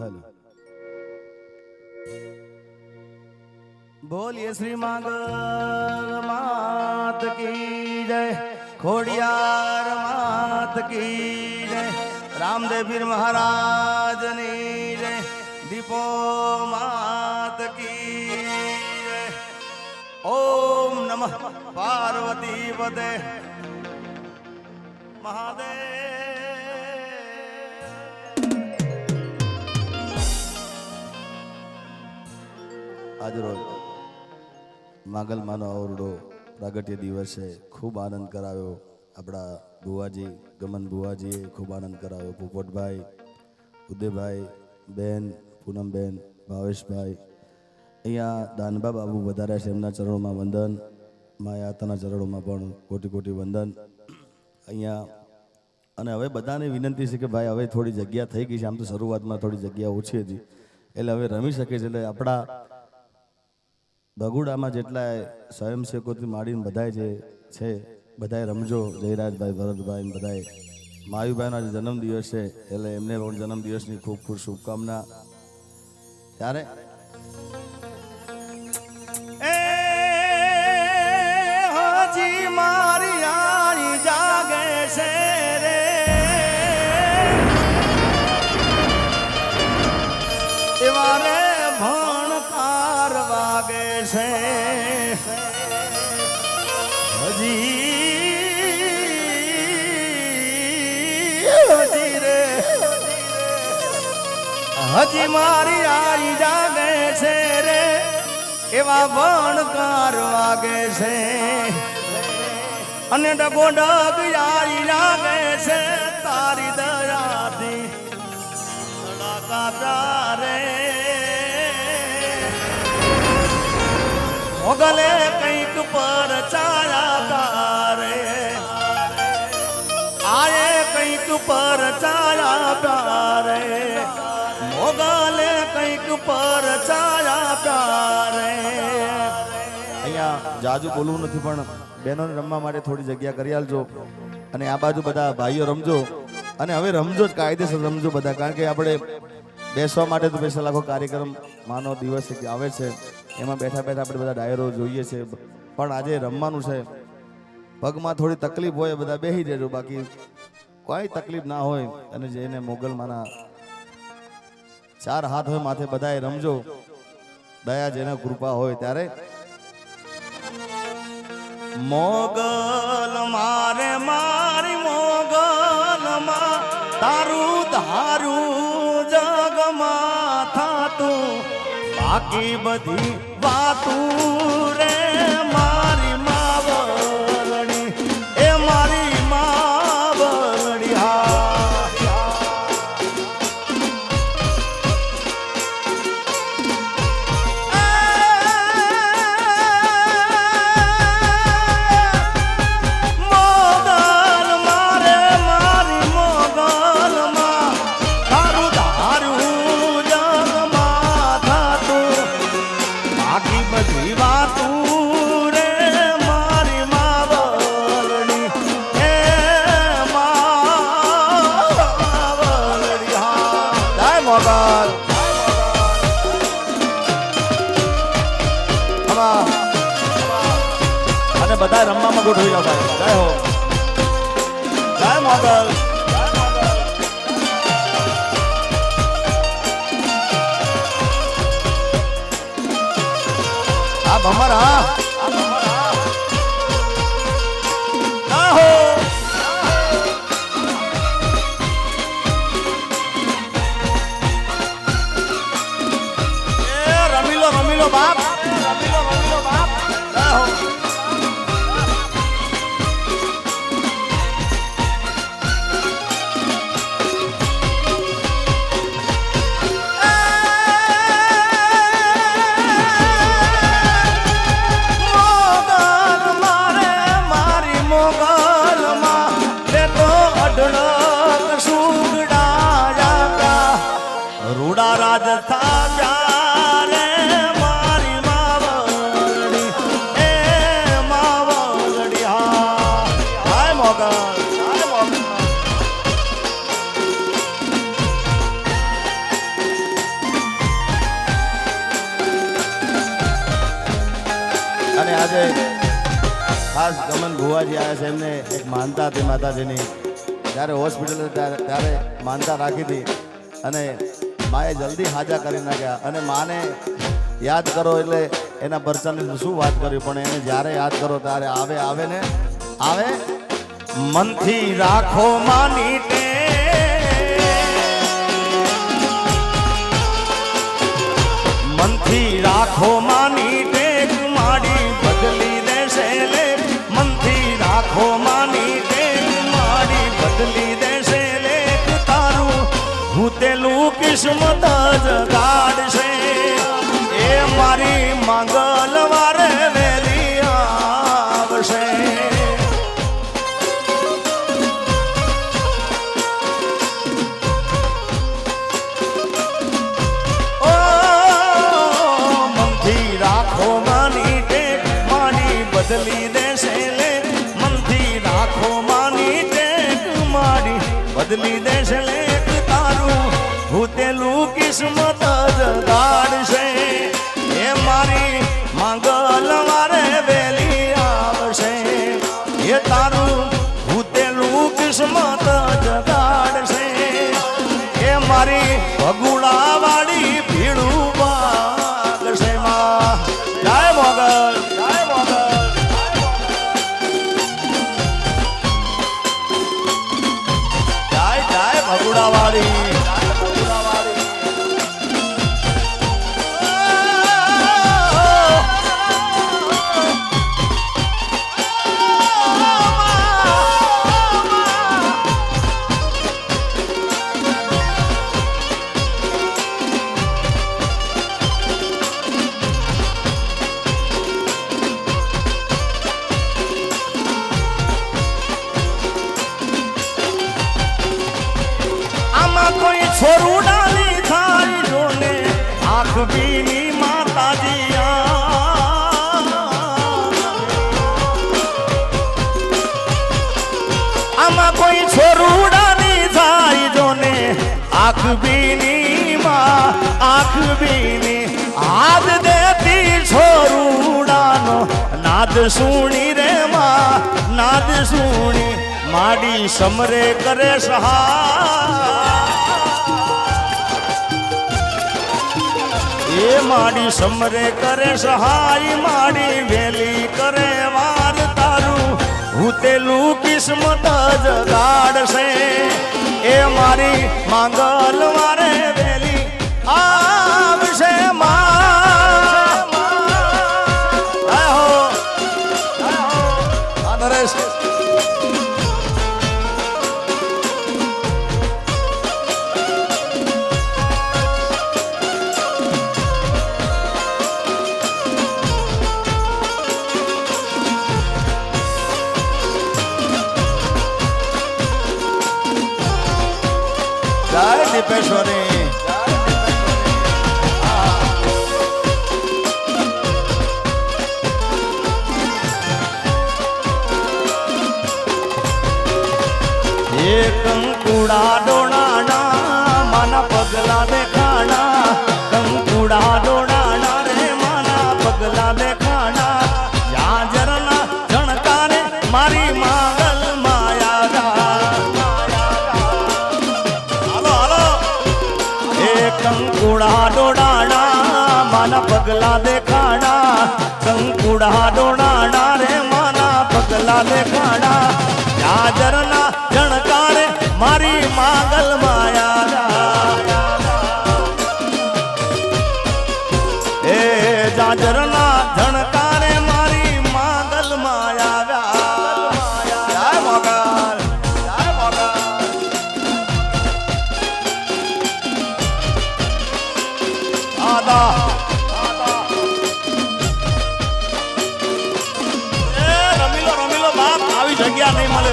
Hello. બોલીએ શ્રી માંગલ માત કી જય, ખોડિયાર માત કી જય, રામદેવ પીર મહારાજની જય, દીપો માત કી જય. ઓમ નમઃ પાર્વતી પદે. મહાદેવ. આજરોજ માગલમાનો ઓરડો પ્રાગટ્ય દિવસે ખૂબ આનંદ કરાવ્યો. આપણા બુવાજી ગમન બુવાજીએ ખૂબ આનંદ કરાવ્યો. પોપટભાઈ, ઉદયભાઈ, બેન, પૂનમબેન, ભાવેશભાઈ, અહીંયા દાનબા બાબુ વધારે છે એમના ચરણોમાં વંદન, માયાતાના ચરણોમાં પણ કોટી કોટી વંદન. અહીંયા અને હવે બધાને વિનંતી છે કે ભાઈ હવે થોડી જગ્યા થઈ ગઈ છે. આમ તો શરૂઆતમાં થોડી જગ્યા ઓછી હતી. એટલે હવે રમી શકે છે. એટલે આપણા બગુડામાં જેટલા સ્વયંસેવકોથી માંડીને બધાય જે છે બધાએ રમજો, જયરાજભાઈ, ભરતભાઈ બધાય. માયુભાઈનો આજે જન્મદિવસ છે, એટલે એમને પણ જન્મદિવસની ખૂબ ખૂબ શુભકામના. ત્યારે મારી હજી મારી આઈ જાગે છે રે, એવા વણકાર વાગે છે. અને ડગો ડગ યારી લાગે છે, તારી દયાથી સડાકા રે. મોગલે કંઈક પર ચાયા તારે આયે કંઈક પર ચાયા કંઈક પર ચાયા પ્યારે. અહીંયા જાજુ બોલવું નથી, પણ બહેનોને રમવા માટે થોડી જગ્યા કરી આલજો. અને આ બાજુ બધા ભાઈઓ રમજો. અને હવે રમજો જ, કાયદેસર રમજો બધા, કારણ કે આપણે બેસવા માટે તો સ્પેશિયલ આખો કાર્યક્રમ માનો દિવસ આવે છે. એમાં બેઠા બેઠા આપણે બધા ડાયરો જોઈએ છે. પણ આજે રમવાનું છે. પગમાં થોડી તકલીફ હોય, બધા બેસી જજો. બાકી કોઈ તકલીફ ના હોય અને જેને મોગલમાંના ચાર હાથ હોય માથે બધાએ રમજો. દયા જેના કૃપા હોય ત્યારે. મોગલ મારે મારી મોગલ માં તારું ધારું જગમાં થાતું. બાકી બધી વાતું રે મારી બધા રમવામાં ગોઠવી જાવ સાહેબ જય હો. જય મોગલ આ ભમર હા ખાસ ગમન ભુવાજી આવ્યા છે. એમને એક માનતા હતી માતાજીની. જ્યારે હોસ્પિટલ ત્યારે માનતા રાખી હતી અને માએ જલ્દી હાજા કરી નાખ્યા. અને માને યાદ કરો એટલે એના પરચાની શું વાત કરી, પણ એને જ્યારે યાદ કરો ત્યારે આવે આવે ને? આવે? મનથી રાખો માની મનથી રાખો માની માડી દેશે લે મનથી રાખો માની ટેક મારી બદલી દેશે લે તારું. ભૂતેલું કિસ્મત જ બીની હાથ દેતી છોરુડાનો નાદ સુણી રે માં, નાદ સુણી માડી સમરે કરે સહા એ માડી સમરે કરે સહાય, માડી વેલી કરે વાર તારું, ભૂતેલું કિસ્મત જ ગાડશે. એ મારી માંગલ વારે વેલી આવશે આ નરેશ. જય દીપેશ્વરી. the hard door.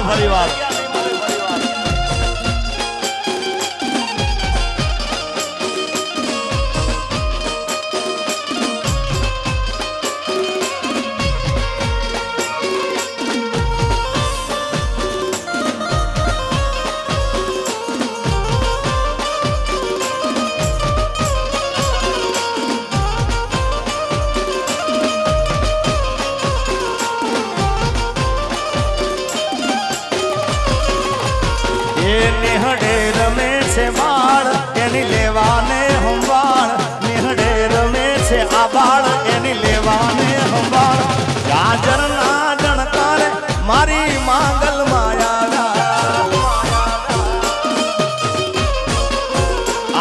જગ્યા નહીં મળે ફરી વાર મેહડે રમે છે બાળ એની લેવાને હંભાળ. નિહડે રમે છે આ બાળ, એની લેવાને હંભાળ. ગાજર ના જણકારે મારી માંગલ માયા.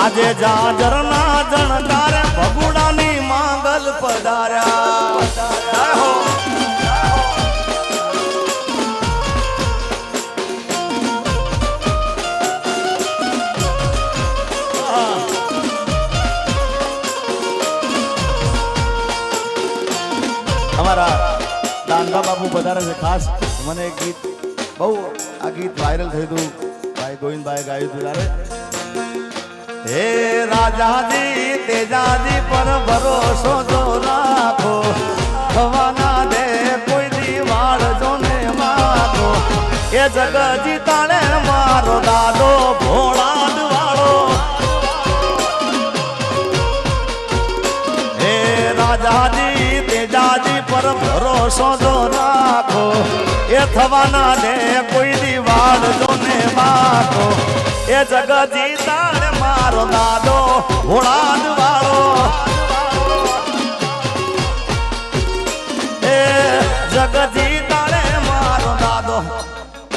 આજે જાજર અમારા દાંડા બાબુ પધારે છે. ખાસ મને એક ગીત, બહુ આ ગીત વાયરલ થયું હતું. ભાઈ ગોવિંદભાઈ ગાયું હતું. ત્યારે હે રાજાજી, તેજાજી પર ભરોસો જો રાખો. થવાના દે કોઈ દીવાળ જો ને મારો એ જગજી તાણે મારો દાદો ભોળા પર ભરોસો જો રાખો, એ થવાના ને કોઈ દિવાળ જો ને માખો એ જગજી તારે મારો દાદો ભોળાદ વાળો. એ જગજી તારે મારો દાદો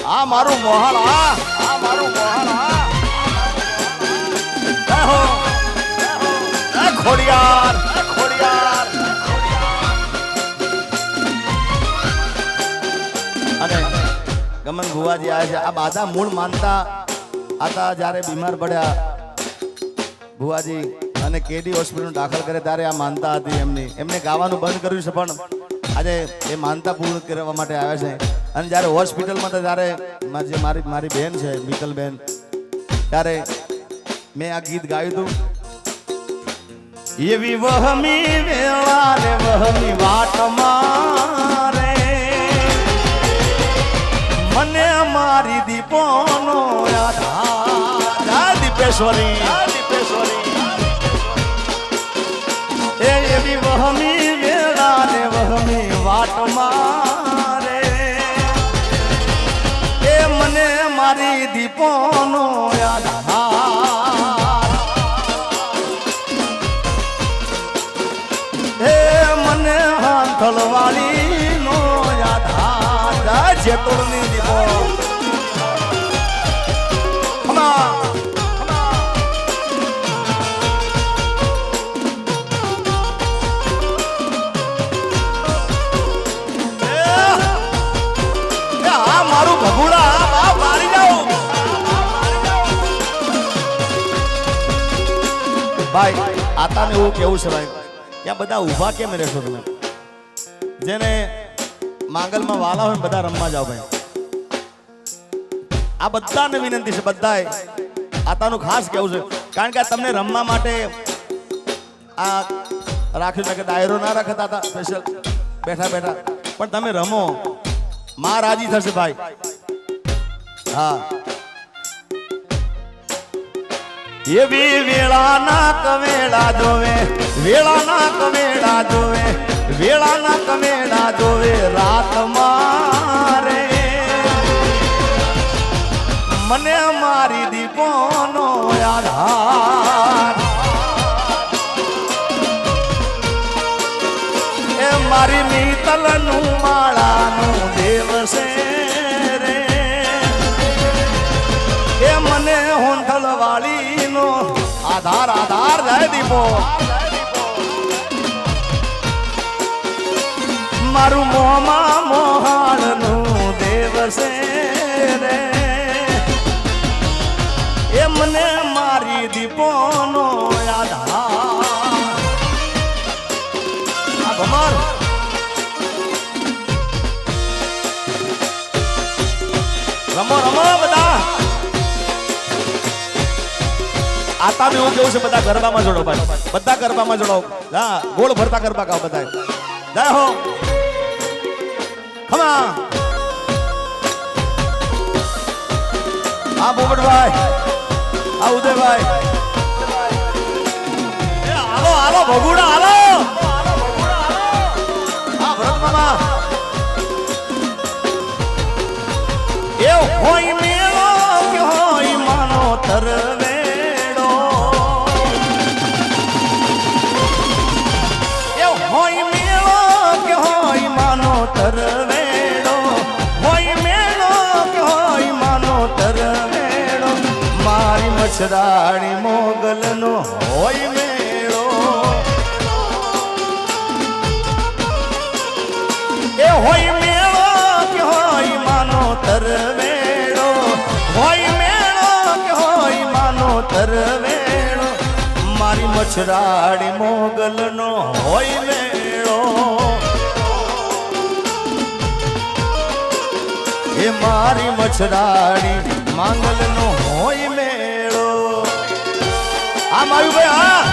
આ મારું મોહળ આ. મારું મોહળ આ. ખોડિયાર. ગમન ભુવાજી આવ્યા છે. આ બાધા મૂળ માનતા હતા જ્યારે બીમાર પડ્યા. ભુવાજી અને કેડી હોસ્પિટલ દાખલ કરે ત્યારે આ માનતા હતી એમની. એમને ગાવાનું બંધ કર્યું છે, પણ આજે એ માનતા પૂર્ણ કરવા માટે આવ્યા છે. અને જ્યારે હોસ્પિટલમાં હતા ત્યારે જે મારી મારી બેન છે મિત્તલબેન ત્યારે મેં આ ગીત ગાયું હતું. એવી વહમી વેળા ને વહમી વાટ મારી દીપોનો રાધા જય દીપેશ્વરી. એ એવી વહમી વેળા ને વહમી વાટ મારે. એ મને મારી દીપોનો રાધા. હે મને હાંથળવાળી નો આધાર જેતુળની દીવો આતાને એવું કેવું છે ભાઈ? ત્યાં બધા ઊભા કેમ રહેશો તમે? જેને માંગલમાં વાલા હોય બધા રમવા જાઓ ભાઈ. આ બધાને વિનંતી છે, બધાએ. આતાનું ખાસ કેવું છે, કારણ કે તમને રમવા માટે આ રાખ્યું કે ડાયરો ના રાખતા હતા સ્પેશિયલ બેઠા બેઠા. પણ તમે રમો. માં રાજી થશે ભાઈ. હા. એવી વેળાના કવેળા જોવે, વેળાના કવેળા જોવે, વેળાના કવેળા જોવે રાત મારે મને મારી દીપોનો આધાર. એ મારી મીતલનું માળાનું આધાર આધાર, જય દીપો. મારું મોમાં મોહાળનું દેવ છે રે. એ મને મારી દીપોનો આધાર. આ ભમર રમો રમો બધા. આતાનું એવું કેવું છે, બધા ગરબામાં જોડો ભાઈ. બધા ગરબામાં જોડો. હા ગોળ ભરતા ગરબા ગાઓ બધા જય હો. ખમા હા પોપટભાઈ હા, ઉદયભાઈ. આવો હાલો ભગુડા આવો હા, ભરત મામા. એ હોય મેળો કે હોય માનો તરવેડો તરવેડો હોય મેળો હોય માનો તરવેડો મારી મછરાણી મોગલનો હોય મેળો. એ હોય મેળો કે હોય માનો તરવેડો હોય મેળો કે હોય માનો તરવેડો મારી મચ્છરાડી મોગલનો હોય મેળો. એ મારી મછરાણી માંગલ નો હોય મેળો. આ માયુભાઈ, હા.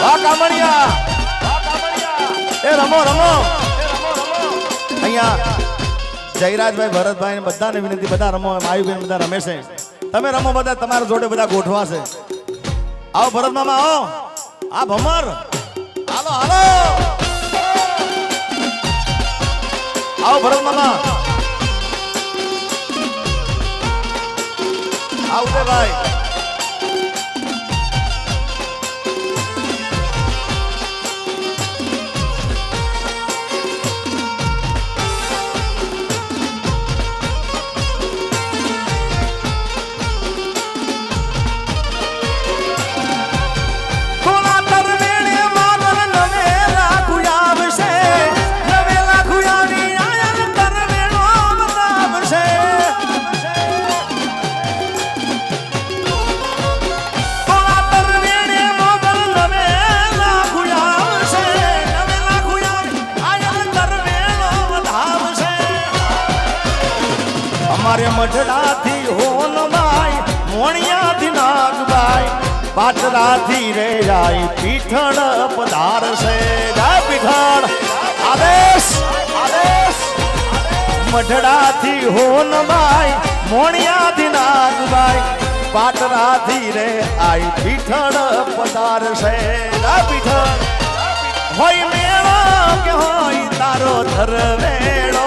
વાહ કામણિયા. એ રમો રમો. અહીંયા જયરાજભાઈ, ભરતભાઈ બધાને વિનંતી, બધા રમો, માયુભાઈ બધા રમે છે. તમે રમો બધા, તમારા જોડે બધા ગોઠવાશે આવો ભરત મામા, આવો. આ ભમર. હાલો. આવો ભરત મામા. આવતે ભાઈ નાગબાઈ પાટરાથી રે જાય પીઠળ પધારશે. જય પીઠળ આદેશ આદેશ. મઢડાથી હોનબાઈ મોણિયાથી નાગભાઈ પાટરાથી રે આઈ પીઠળ પધારશે. જય પીઠળ હોય મેળો કે હોય તારો ધરવેળો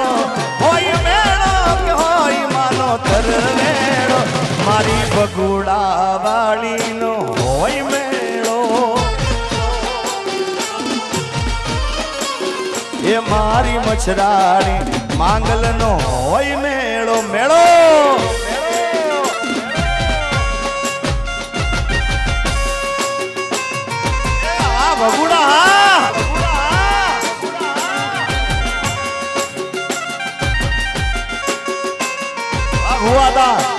હોય મેળો કે હોય માનો ધરવેળો મારી બગુડા વાળીનો હોય મેળો. એ મારી મચ્છરાણી માંગલનો હોય મેળો. મેળો! આ બગુડા, હા! આ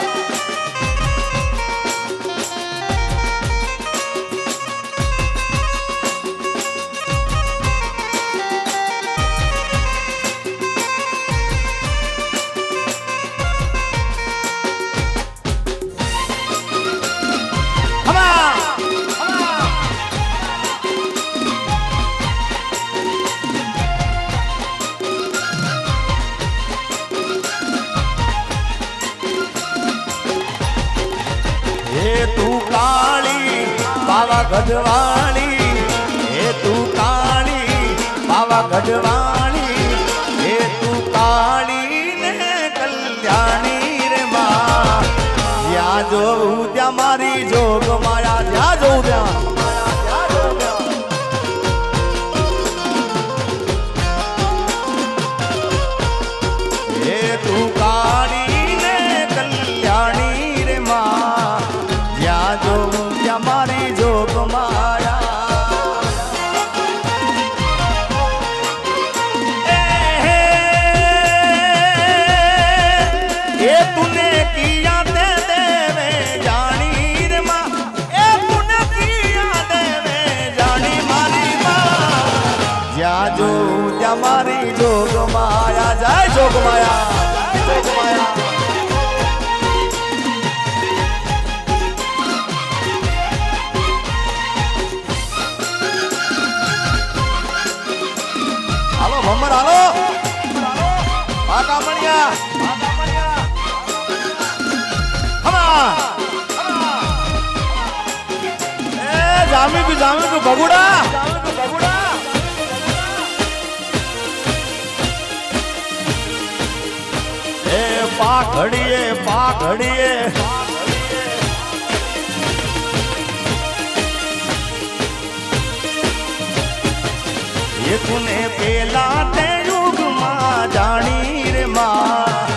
ગઢવાળી હે તું કાળી પાવા ગઢવાળી ભમર હાલો આ કામણિયા જામી તું જામી તું ભગુડા. પાઘડીએ પાઘડીએ. એ તુને પેલા તે યુગમાં જાણી રે માં?